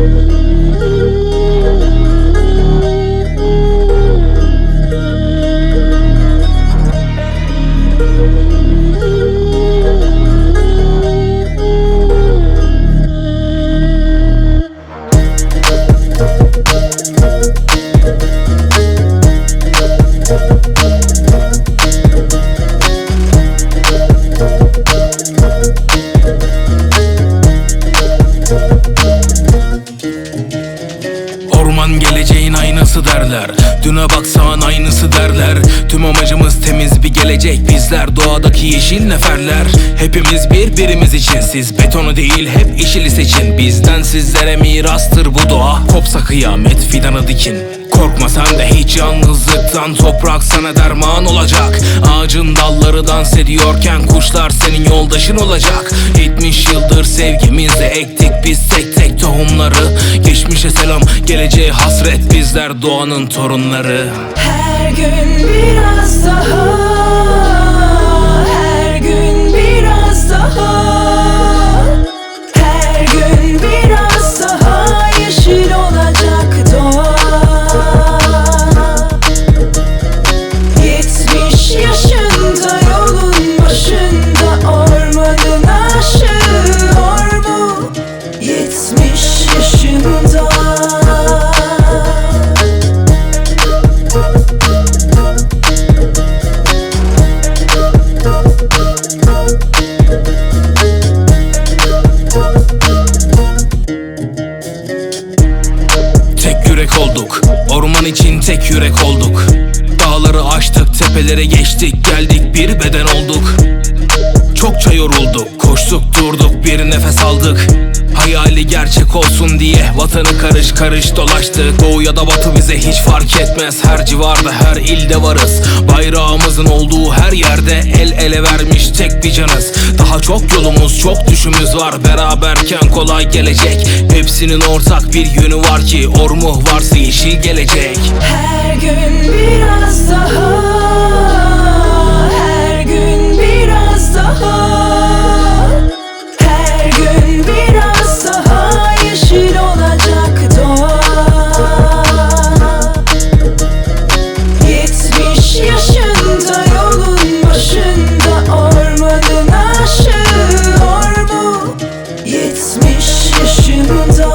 Orman geleceğin aynası derler. Düne baksan aynısı derler. Tüm amacımız temiz bir gelecek. Bizler doğadaki yeşil neferler. Hepimiz birbirimiz için Siz betonu değil hep işili seçin. Bizden sizlere mirastır bu doğa. Kopsa kıyamet fidanı dikin. Korkma sen de hiç yalnızlıktan. Toprak sana derman olacak. Ağacın dalları dans ediyorken Kuşlar senin yoldaşın olacak. 70 yıldır sevgimizle ektik biz tek tek tohumları. Geçmişe selam geleceğe hasret Bizler doğanın torunları. Her gün biraz daha Tek yürek olduk Orman için tek yürek olduk. Dağları aştık tepelere geçtik Geldik bir beden olduk. Çokça yorulduk Koştuk durduk bir nefes aldık Hayali gerçek olsun diye. Vatanı karış karış dolaştık Doğu ya da batı bize hiç fark etmez. Her civarda her ilde varız. Bayrağımızın olduğu her yerde El ele vermiş tek bir canız. Daha çok yolumuz çok düşümüz var. Beraberken kolay gelecek. Hepsinin ortak bir yönü var ki Ormuh varsa yeşil gelecek. Her gün biraz 혼자